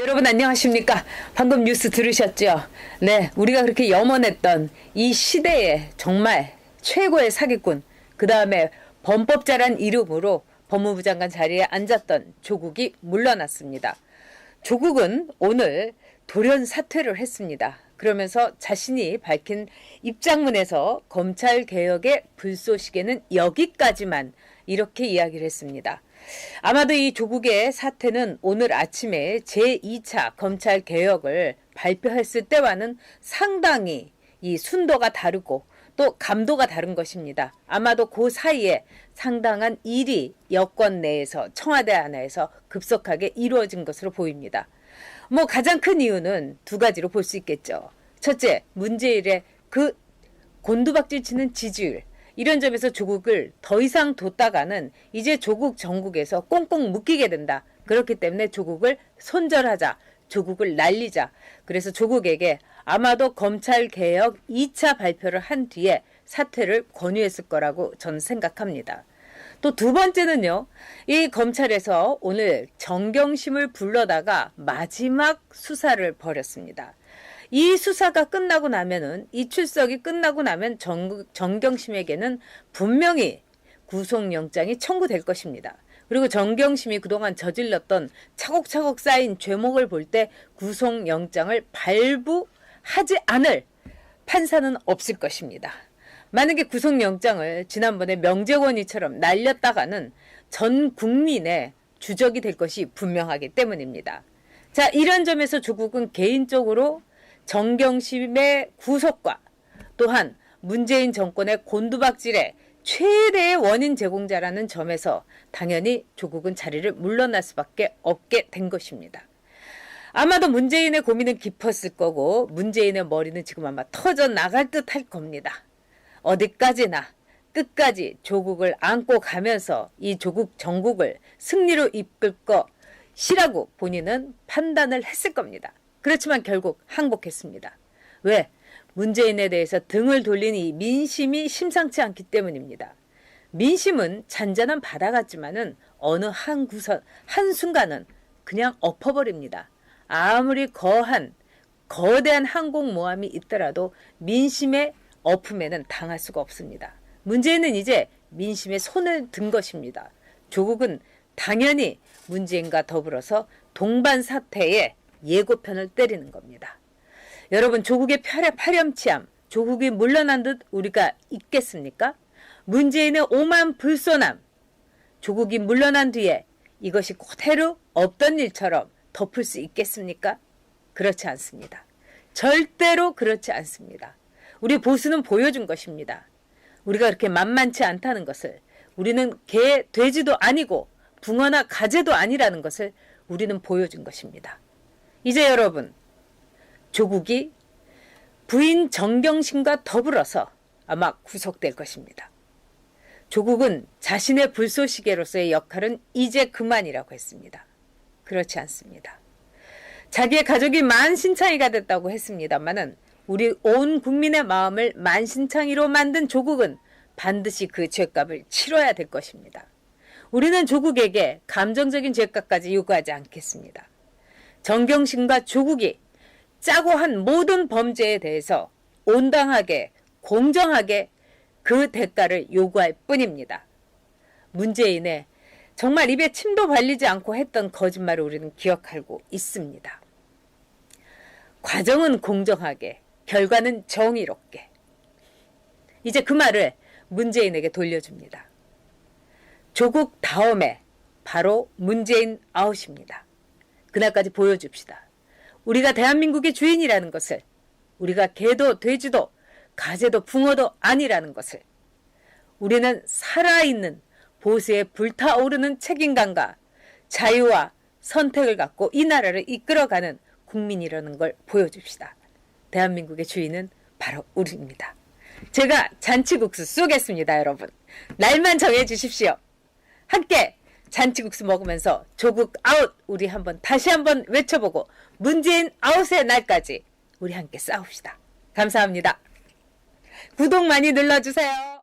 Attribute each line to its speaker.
Speaker 1: 여러분 안녕하십니까? 방금 뉴스 들으셨죠? 네, 우리가 그렇게 염원했던 이 시대의 정말 최고의 사기꾼, 그 다음에 범법자란 이름으로 법무부 장관 자리에 앉았던 조국이 물러났습니다. 조국은 오늘 돌연 사퇴를 했습니다. 그러면서 자신이 밝힌 입장문에서 검찰 개혁의 불쏘시개는 여기까지만 이렇게 이야기를 했습니다. 아마도 이 조국의 사태는 오늘 아침에 제2차 검찰 개혁을 발표했을 때와는 상당히 이 순도가 다르고 또 감도가 다른 것입니다. 아마도 그 사이에 상당한 일이 여권 내에서 청와대 안에서 급속하게 이루어진 것으로 보입니다. 뭐 가장 큰 이유는 두 가지로 볼 수 있겠죠. 첫째, 문재인의 그 곤두박질 치는 지지율. 이런 점에서 조국을 더 이상 뒀다가는 이제 조국 정국에서 꽁꽁 묶이게 된다. 그렇기 때문에 조국을 손절하자. 조국을 날리자. 그래서 조국에게 아마도 검찰 개혁 2차 발표를 한 뒤에 사퇴를 권유했을 거라고 저는 생각합니다. 또 두 번째는요, 이 검찰에서 오늘 정경심을 불러다가 마지막 수사를 벌였습니다. 이 수사가 끝나고 나면은 이 출석이 끝나고 나면 정, 정경심에게는 분명히 구속영장이 청구될 것입니다. 그리고 정경심이 그동안 저질렀던 차곡차곡 쌓인 죄목을 볼 때 구속영장을 발부하지 않을 판사는 없을 것입니다. 만약에 구속영장을 지난번에 명재원이처럼 날렸다가는 전 국민의 주적이 될 것이 분명하기 때문입니다. 자, 이런 점에서 조국은 개인적으로 정경심의 구속과 또한 문재인 정권의 곤두박질의 최대의 원인 제공자라는 점에서 당연히 조국은 자리를 물러날 수밖에 없게 된 것입니다. 아마도 문재인의 고민은 깊었을 거고 문재인의 머리는 지금 아마 터져 나갈 듯 할 겁니다. 어디까지나 끝까지 조국을 안고 가면서 이 조국 정국을 승리로 이끌 것이라고 본인은 판단을 했을 겁니다. 그렇지만 결국 항복했습니다. 왜? 문재인에 대해서 등을 돌린 이 민심이 심상치 않기 때문입니다. 민심은 잔잔한 바다 같지만은 어느 한 구선, 한 순간은 그냥 엎어버립니다. 아무리 거한, 거대한 항공모함이 있더라도 민심의 엎음에는 당할 수가 없습니다. 문재인은 이제 민심에 손을 든 것입니다. 조국은 당연히 문재인과 더불어서 동반 사태에 예고편을 때리는 겁니다. 여러분 조국의 파렴치함, 조국이 물러난 듯 우리가 있겠습니까? 문재인의 오만 불손함, 조국이 물러난 뒤에 이것이 그대로 없던 일처럼 덮을 수 있겠습니까? 그렇지 않습니다. 절대로 그렇지 않습니다. 우리 보수는 보여준 것입니다. 우리가 그렇게 만만치 않다는 것을 우리는 개, 돼지도 아니고 붕어나 가재도 아니라는 것을 우리는 보여준 것입니다. 이제 여러분, 조국이 부인 정경심과 더불어서 아마 구속될 것입니다. 조국은 자신의 불쏘시개로서의 역할은 이제 그만이라고 했습니다. 그렇지 않습니다. 자기의 가족이 만신창이가 됐다고 했습니다만은 우리 온 국민의 마음을 만신창이로 만든 조국은 반드시 그 죄값을 치러야 될 것입니다. 우리는 조국에게 감정적인 죄값까지 요구하지 않겠습니다. 정경심과 조국이 짜고 한 모든 범죄에 대해서 온당하게 공정하게 그 대가를 요구할 뿐입니다. 문재인의 정말 입에 침도 발리지 않고 했던 거짓말을 우리는 기억하고 있습니다. 과정은 공정하게, 결과는 정의롭게. 이제 그 말을 문재인에게 돌려줍니다. 조국 다음에 바로 문재인 아웃입니다. 그날까지 보여줍시다. 우리가 대한민국의 주인이라는 것을 우리가 개도 돼지도 가재도 붕어도 아니라는 것을 우리는 살아있는 보수에 불타오르는 책임감과 자유와 선택을 갖고 이 나라를 이끌어가는 국민이라는 걸 보여줍시다. 대한민국의 주인은 바로 우리입니다. 제가 잔치국수 쏘겠습니다, 여러분. 날만 정해 주십시오. 함께 잔치국수 먹으면서 조국 아웃 우리 한번 다시 한번 외쳐보고 문재인 아웃의 날까지 우리 함께 싸웁시다. 감사합니다. 구독 많이 눌러주세요.